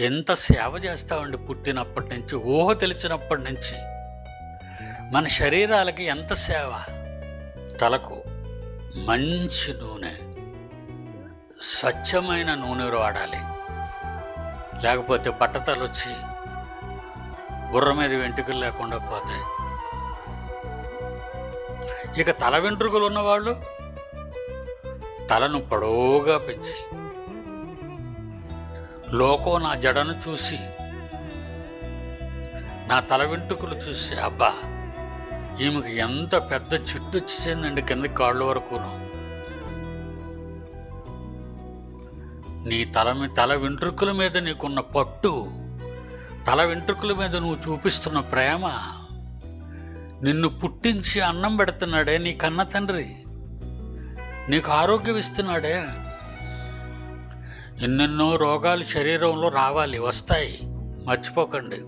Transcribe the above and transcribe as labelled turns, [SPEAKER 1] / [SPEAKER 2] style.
[SPEAKER 1] ఎంత సేవ చేస్తామండి పుట్టినప్పటి నుంచి ఊహ తెలిసినప్పటి నుంచి. మన శరీరాలకి ఎంత సేవ? తలకు మంచి నూనె స్వచ్ఛమైన నూనె వాడాలి. లేకపోతే బట్టతలు వచ్చి బుర్ర మీద వెంట్రుకలు లేకుండా పోతాయి. ఇక తల వెంట్రుకలు ఉన్నవాళ్ళు తలను పొడవుగా పెంచి లోకం నా జడను చూసి నా తల వెంట్రుకలు చూసి అబ్బా ఈమెకి ఎంత పెద్ద జుట్టు వచ్చేసిందండి కింద కాళ్ళ వరకును. నీ తల తల వెంట్రుకల మీద నీకున్న పట్టు తల వెంట్రుకల మీద నువ్వు చూపిస్తున్న ప్రేమ నిన్ను పుట్టించి అన్నం పెడుతున్నాడే నీ కన్న తండ్రి నీకు ఆరోగ్యం ఇస్తున్నాడే ఎన్నెన్నో రోగాలు శరీరంలో రావాలి వస్తాయి. మర్చిపోకండి.